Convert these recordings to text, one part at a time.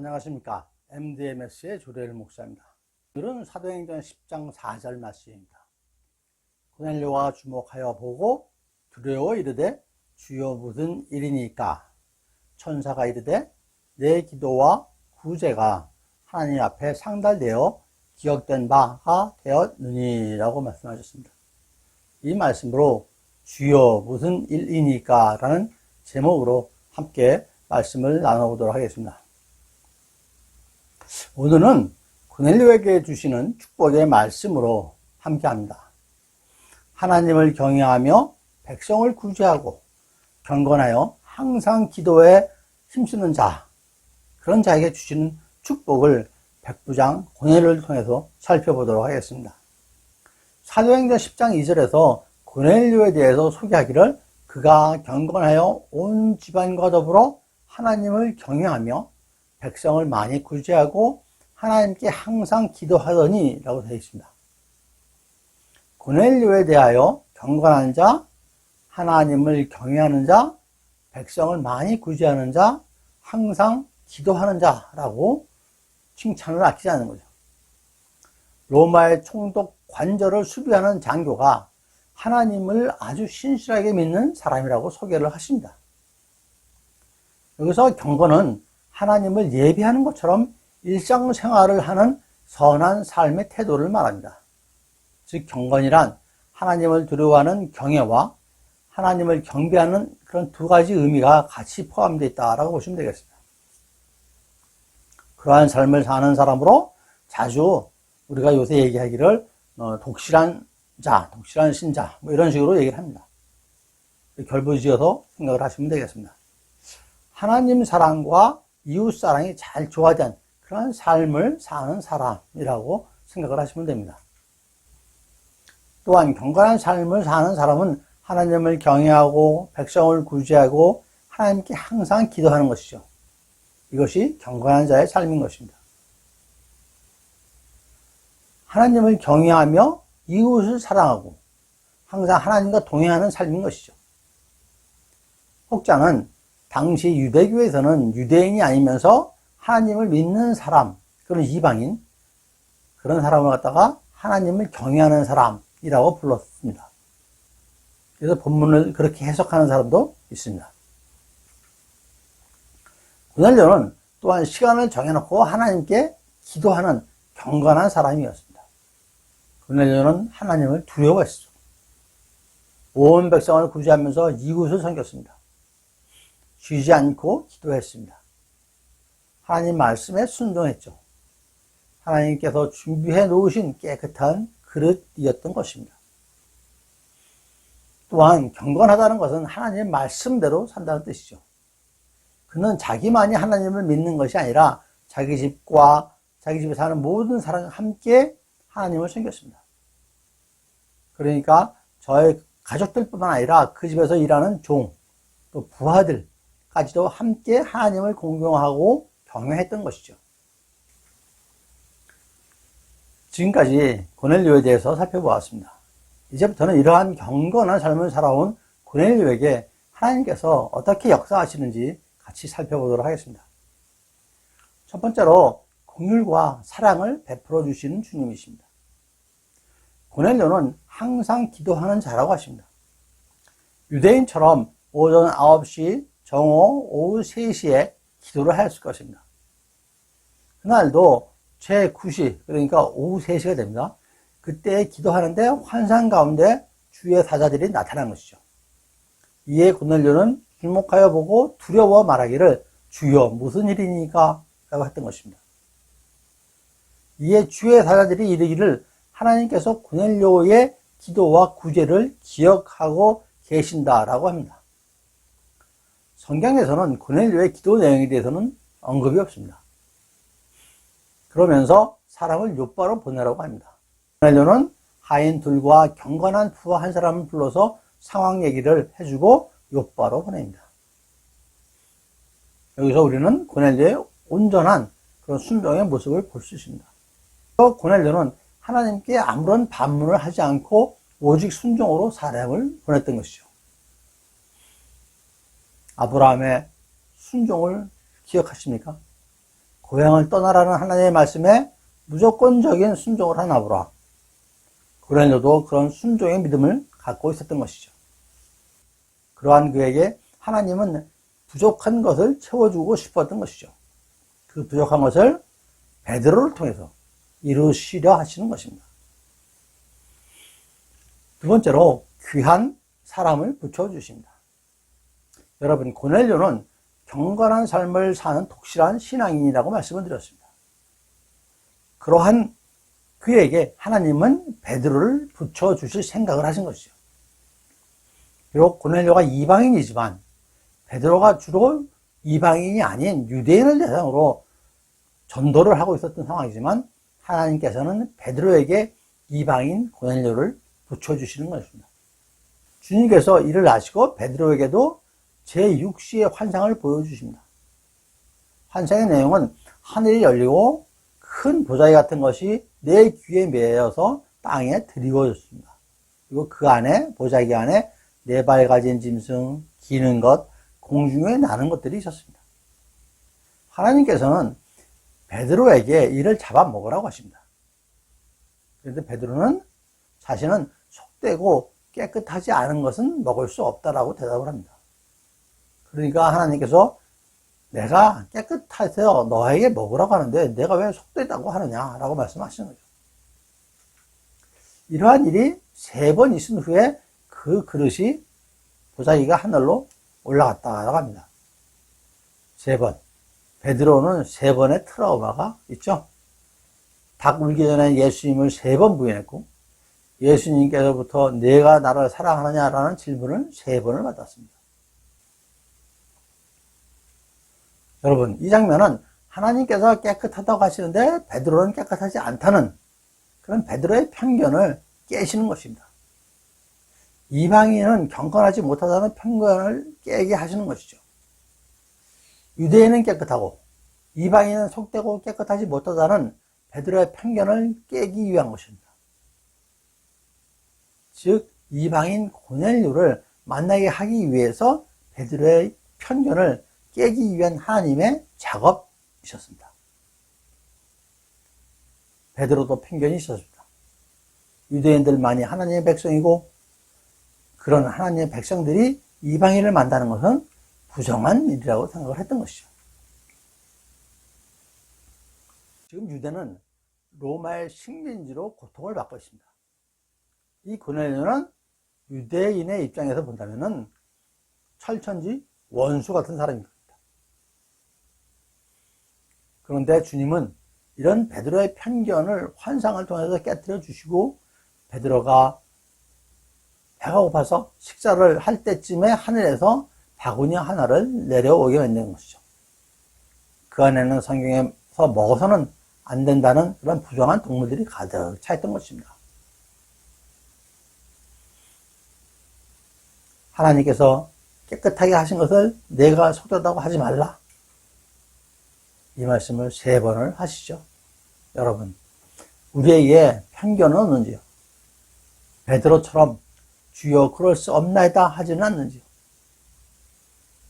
안녕하십니까. MDMS의 조례일 목사입니다. 오늘은 사도행전 10장 4절 말씀입니다. 고넬료가 주목하여 보고 두려워 이르되 주여 무슨 일이니까 천사가 이르되 내 기도와 구제가 하나님 앞에 상달되어 기억된 바가 되었느니라고 말씀하셨습니다. 이 말씀으로 주여 무슨 일이니까 라는 제목으로 함께 말씀을 나눠보도록 하겠습니다. 오늘은 고넬료에게 주시는 축복의 말씀으로 함께 합니다. 하나님을 경외하며 백성을 구제하고 경건하여 항상 기도에 힘쓰는 자, 그런 자에게 주시는 축복을 백부장 고넬료를 통해서 살펴보도록 하겠습니다. 사도행전 10장 2절에서 고넬료에 대해서 소개하기를 그가 경건하여 온 집안과 더불어 하나님을 경외하며 백성을 많이 구제하고 하나님께 항상 기도하더니 라고 되어 있습니다. 고넬료에 대하여 경건한 자, 하나님을 경외하는 자, 백성을 많이 구제하는 자, 항상 기도하는 자라고 칭찬을 아끼지 않는 거죠. 로마의 총독 관절을 수비하는 장교가 하나님을 아주 신실하게 믿는 사람이라고 소개를 하십니다. 여기서 경건은 하나님을 예비하는 것처럼 일상생활을 하는 선한 삶의 태도를 말합니다. 즉, 경건이란 하나님을 두려워하는 경외와 하나님을 경배하는 그런 두 가지 의미가 같이 포함되어 있다고 보시면 되겠습니다. 그러한 삶을 사는 사람으로 자주 우리가 요새 얘기하기를 어, 독실한 자, 독실한 신자, 뭐 이런 식으로 얘기를 합니다. 결부지어서 생각을 하시면 되겠습니다. 하나님 사랑과 이웃 사랑이 잘 조화된 그런 삶을 사는 사람이라고 생각을 하시면 됩니다. 또한 경건한 삶을 사는 사람은 하나님을 경외하고 백성을 구제하고 하나님께 항상 기도하는 것이죠. 이것이 경건한 자의 삶인 것입니다. 하나님을 경외하며 이웃을 사랑하고 항상 하나님과 동행하는 삶인 것이죠. 혹자는 당시 유대교에서는 유대인이 아니면서 하나님을 믿는 사람, 그런 이방인, 그런 사람을 갖다가 하나님을 경외하는 사람이라고 불렀습니다. 그래서 본문을 그렇게 해석하는 사람도 있습니다. 고넬료는 또한 시간을 정해놓고 하나님께 기도하는 경건한 사람이었습니다. 고넬료는 하나님을 두려워했죠. 온 백성을 구제하면서 이웃을 섬겼습니다. 쉬지 않고 기도했습니다. 하나님 말씀에 순종했죠. 하나님께서 준비해 놓으신 깨끗한 그릇이었던 것입니다. 또한 경건하다는 것은 하나님 말씀대로 산다는 뜻이죠. 그는 자기만이 하나님을 믿는 것이 아니라 자기 집과 자기 집에 사는 모든 사람과 함께 하나님을 섬겼습니다. 그러니까 저의 가족들뿐만 아니라 그 집에서 일하는 종, 또 부하들까지도 함께 하나님을 공경하고 경외했던 것이죠. 지금까지 고넬료에 대해서 살펴보았습니다. 이제부터는 이러한 경건한 삶을 살아온 고넬료에게 하나님께서 어떻게 역사하시는지 같이 살펴보도록 하겠습니다. 첫 번째로 공율과 사랑을 베풀어 주시는 주님이십니다. 고넬료는 항상 기도하는 자라고 하십니다. 유대인처럼 오전 9시, 정오, 오후 3시에 기도를 하였을 것입니다. 그날도 제9시, 그러니까 오후 3시가 됩니다. 그때 기도하는데 환상 가운데 주의 사자들이 나타난 것이죠. 이에 고넬료는 길목하여 보고 두려워 말하기를 주여 무슨 일이니까? 라고 했던 것입니다. 이에 주의 사자들이 이르기를 하나님께서 고넬료의 기도와 구제를 기억하고 계신다라고 합니다. 성경에서는 고넬료의 기도 내용에 대해서는 언급이 없습니다. 그러면서 사람을 요바로 보내라고 합니다. 고넬료는 하인 둘과 경건한 부하 한 사람을 불러서 상황 얘기를 해주고 요바로 보냅니다. 여기서 우리는 고넬료의 온전한 그런 순종의 모습을 볼 수 있습니다. 고넬료는 하나님께 아무런 반문을 하지 않고 오직 순종으로 사람을 보냈던 것이죠. 아브라함의 순종을 기억하십니까? 고향을 떠나라는 하나님의 말씀에 무조건적인 순종을 하나 보라. 고넬료도 그런 순종의 믿음을 갖고 있었던 것이죠. 그러한 그에게 하나님은 부족한 것을 채워주고 싶었던 것이죠. 그 부족한 것을 베드로를 통해서 이루시려 하시는 것입니다. 두 번째로 귀한 사람을 붙여주십니다. 여러분 고넬료는 경건한 삶을 사는 독실한 신앙인이라고 말씀을 드렸습니다. 그러한 그에게 하나님은 베드로를 붙여 주실 생각을 하신 것이죠. 비록 고넬료가 이방인이지만 베드로가 주로 이방인이 아닌 유대인을 대상으로 전도를 하고 있었던 상황이지만 하나님께서는 베드로에게 이방인 고넬료를 붙여 주시는 것입니다. 주님께서 이를 아시고 베드로에게도 제6시의 환상을 보여주십니다. 환상의 내용은 하늘이 열리고 큰 보자기 같은 것이 내 귀에 매여서 땅에 드리워졌습니다. 그리고 그 안에 보자기 안에 네 발 가진 짐승, 기는 것, 공중에 나는 것들이 있었습니다. 하나님께서는 베드로에게 이를 잡아먹으라고 하십니다. 그런데 베드로는 자신은 속되고 깨끗하지 않은 것은 먹을 수 없다라고 대답을 합니다. 그러니까 하나님께서 내가 깨끗해서 너에게 먹으라고 하는데 내가 왜 속되다고 하느냐라고 말씀하시는 거죠. 이러한 일이 세 번 있은 후에 그 그릇이 보자기가 하늘로 올라갔다고 합니다. 세 번. 베드로는 세 번의 트라우마가 있죠. 닭 울기 전에 예수님을 세 번 부인했고 예수님께서부터 내가 나를 사랑하느냐라는 질문을 세 번을 받았습니다. 여러분, 이 장면은 하나님께서 깨끗하다고 하시는데 베드로는 깨끗하지 않다는 그런 베드로의 편견을 깨시는 것입니다. 이방인은 경건하지 못하다는 편견을 깨게 하시는 것이죠. 유대인은 깨끗하고 이방인은 속되고 깨끗하지 못하다는 베드로의 편견을 깨기 위한 것입니다. 즉 이방인 고넬료를 만나게 하기 위해서 베드로의 편견을 깨기 위한 하나님의 작업이셨습니다. 베드로도 편견이 있었습니다. 유대인들만이 하나님의 백성이고 그런 하나님의 백성들이 이방인을 만나는 것은 부정한 일이라고 생각을 했던 것이죠. 지금 유대는 로마의 식민지로 고통을 받고 있습니다. 이 고넬료는 유대인의 입장에서 본다면 철천지 원수 같은 사람입니다. 그런데 주님은 이런 베드로의 편견을 환상을 통해서 깨뜨려 주시고 베드로가 배가 고파서 식사를 할 때쯤에 하늘에서 바구니 하나를 내려오게 만든 것이죠. 그 안에는 성경에서 먹어서는 안 된다는 그런 부정한 동물들이 가득 차 있던 것입니다. 하나님께서 깨끗하게 하신 것을 내가 속되다고 하지 말라. 이 말씀을 세 번을 하시죠. 여러분, 우리에게 편견은 없는지요? 베드로처럼 주여 그럴 수 없나이다 하지는 않는지요?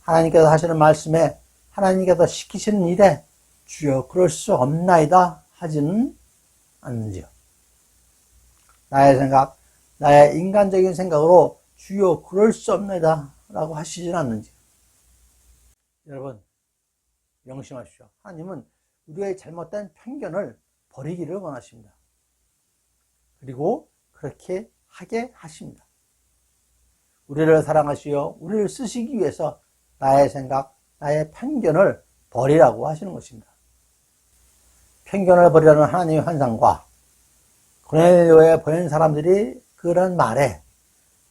하나님께서 하시는 말씀에 하나님께서 시키시는 일에 주여 그럴 수 없나이다 하지는 않는지요? 나의 생각, 나의 인간적인 생각으로 주여 그럴 수 없나이다 라고 하시진 않는지 여러분 명심하십시오. 하나님은 우리의 잘못된 편견을 버리기를 원하십니다. 그리고 그렇게 하게 하십니다. 우리를 사랑하시어 우리를 쓰시기 위해서 나의 생각, 나의 편견을 버리라고 하시는 것입니다. 편견을 버리라는 하나님의 환상과 고넬료에 보낸 사람들이 그런 말에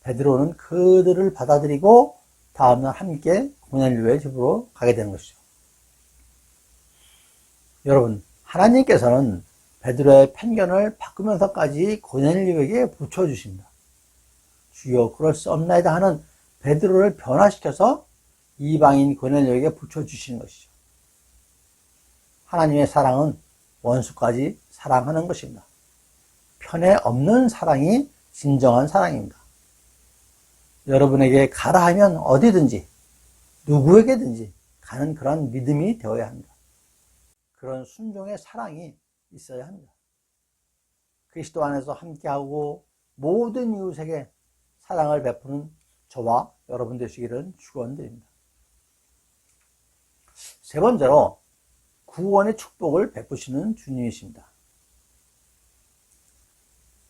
베드로는 그들을 받아들이고 다음날 함께 고넬료의 집으로 가게 되는 것이죠. 여러분, 하나님께서는 베드로의 편견을 바꾸면서까지 고넬료에게 붙여주십니다. 주여 그럴 수 없나이다 하는 베드로를 변화시켜서 이방인 고넬료에게 붙여주시는 것이죠. 하나님의 사랑은 원수까지 사랑하는 것입니다. 편에 없는 사랑이 진정한 사랑입니다. 여러분에게 가라 하면 어디든지 누구에게든지 가는 그런 믿음이 되어야 합니다. 그런 순종의 사랑이 있어야 합니다. 그리스도 안에서 함께하고 모든 이웃에게 사랑을 베푸는 저와 여러분 되시기를 축원드립니다. 세 번째로 구원의 축복을 베푸시는 주님이십니다.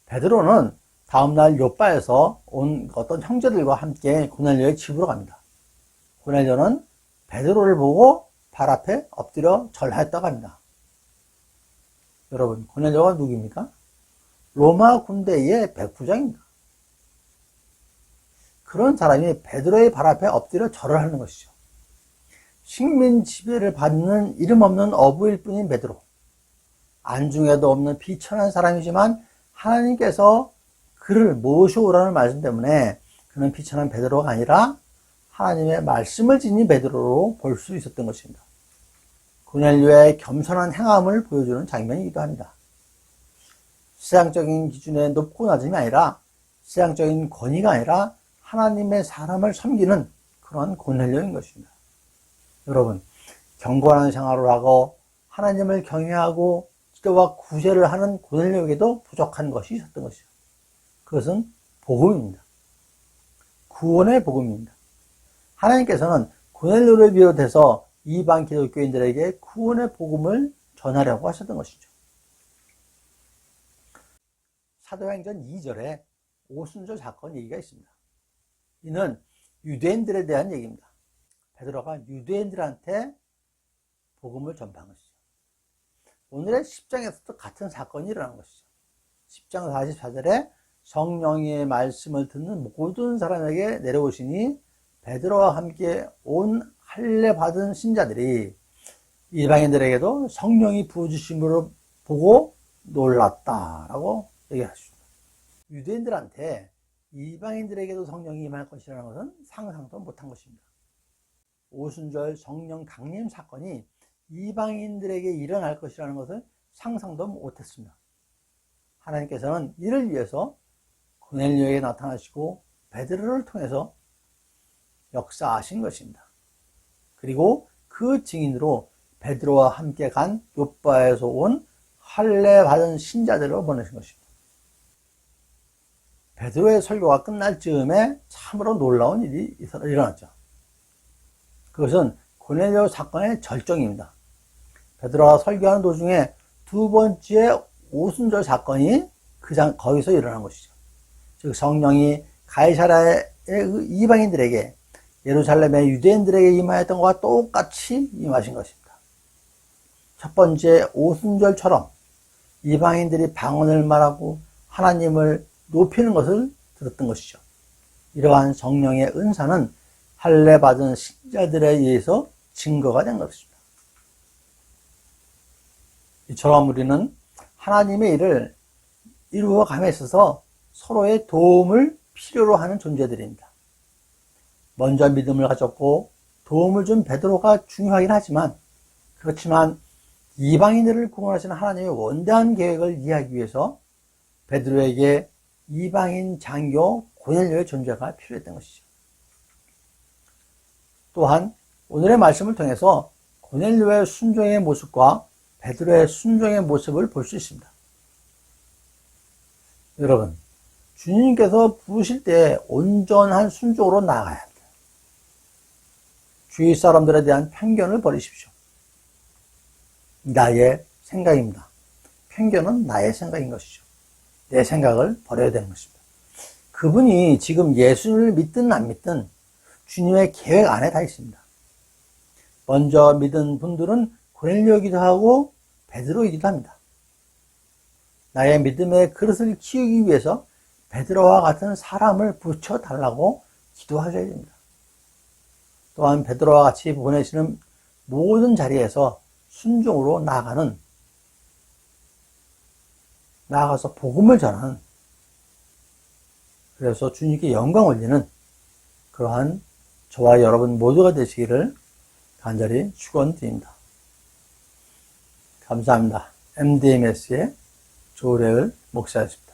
베드로는 다음날 요바에서 온 어떤 형제들과 함께 고넬료의 집으로 갑니다. 고넬료는 베드로를 보고 발 앞에 엎드려 절하였다고 합니다. 여러분, 고넬료가 누구입니까? 로마 군대의 백부장입니다. 그런 사람이 베드로의 발 앞에 엎드려 절을 하는 것이죠. 식민 지배를 받는 이름 없는 어부일 뿐인 베드로. 안중에도 없는 비천한 사람이지만 하나님께서 그를 모셔오라는 말씀 때문에 그는 비천한 베드로가 아니라 하나님의 말씀을 지닌 베드로로 볼 수 있었던 것입니다. 고넬료의 겸손한 행함을 보여주는 장면이기도 합니다. 세상적인 기준의 높고 낮음이 아니라 세상적인 권위가 아니라 하나님의 사람을 섬기는 그런 고넬료인 것입니다. 여러분, 경건한 생활을 하고 하나님을 경외하고 기도와 구제를 하는 고넬료에게도 부족한 것이 있었던 것이죠. 그것은 복음입니다. 구원의 복음입니다. 하나님께서는 고넬료를 비롯해서 이방 기독교인들에게 구원의 복음을 전하려고 하셨던 것이죠. 사도행전 2절에 오순절 사건 얘기가 있습니다. 이는 유대인들에 대한 얘기입니다. 베드로가 유대인들한테 복음을 전파한 것이죠. 오늘의 10장에서도 같은 사건이 일어난 것이죠. 10장 44절에 성령의 말씀을 듣는 모든 사람에게 내려오시니 베드로와 함께 온 할례 받은 신자들이 이방인들에게도 성령이 부어주심으로 보고 놀랐다라고 얘기하십니다. 유대인들한테 이방인들에게도 성령이 임할 것이라는 것은 상상도 못한 것입니다. 오순절 성령 강림 사건이 이방인들에게 일어날 것이라는 것을 상상도 못했습니다. 하나님께서는 이를 위해서 고넬료에게 나타나시고 베드로를 통해서 역사하신 것입니다. 그리고 그 증인으로 베드로와 함께 간 요바에서 온 할례 받은 신자들을 보내신 것입니다. 베드로의 설교가 끝날 즈음에 참으로 놀라운 일이 일어났죠. 그것은 고넬료 사건의 절정입니다. 베드로가 설교하는 도중에 두 번째 오순절 사건이 그 장, 거기서 일어난 것이죠. 즉 성령이 가이사라의 그 이방인들에게 예루살렘의 유대인들에게 임하였던 것과 똑같이 임하신 것입니다. 첫 번째 오순절처럼 이방인들이 방언을 말하고 하나님을 높이는 것을 들었던 것이죠. 이러한 성령의 은사는 할례 받은 신자들에 의해서 증거가 된 것입니다. 이처럼 우리는 하나님의 일을 이루어 감에 있어서 서로의 도움을 필요로 하는 존재들입니다. 먼저 믿음을 가졌고 도움을 준 베드로가 중요하긴 하지만 그렇지만 이방인들을 구원하시는 하나님의 원대한 계획을 이해하기 위해서 베드로에게 이방인 장교 고넬료의 존재가 필요했던 것이죠. 또한 오늘의 말씀을 통해서 고넬료의 순종의 모습과 베드로의 순종의 모습을 볼 수 있습니다. 여러분, 주님께서 부르실 때 온전한 순종으로 나아가야 합니다. 주위 사람들에 대한 편견을 버리십시오. 나의 생각입니다. 편견은 나의 생각인 것이죠. 내 생각을 버려야 되는 것입니다. 그분이 지금 예수를 믿든 안 믿든 주님의 계획 안에 다 있습니다. 먼저 믿은 분들은 고넬료이기도 하고 베드로이기도 합니다. 나의 믿음의 그릇을 키우기 위해서 베드로와 같은 사람을 붙여 달라고 기도하셔야 됩니다. 또한 베드로와 같이 보내시는 모든 자리에서 순종으로 나아가는 나아가서 복음을 전하는 그래서 주님께 영광 올리는 그러한 저와 여러분 모두가 되시기를 간절히 축원드립니다. 감사합니다. MDMS의 조례을 목사였습니다.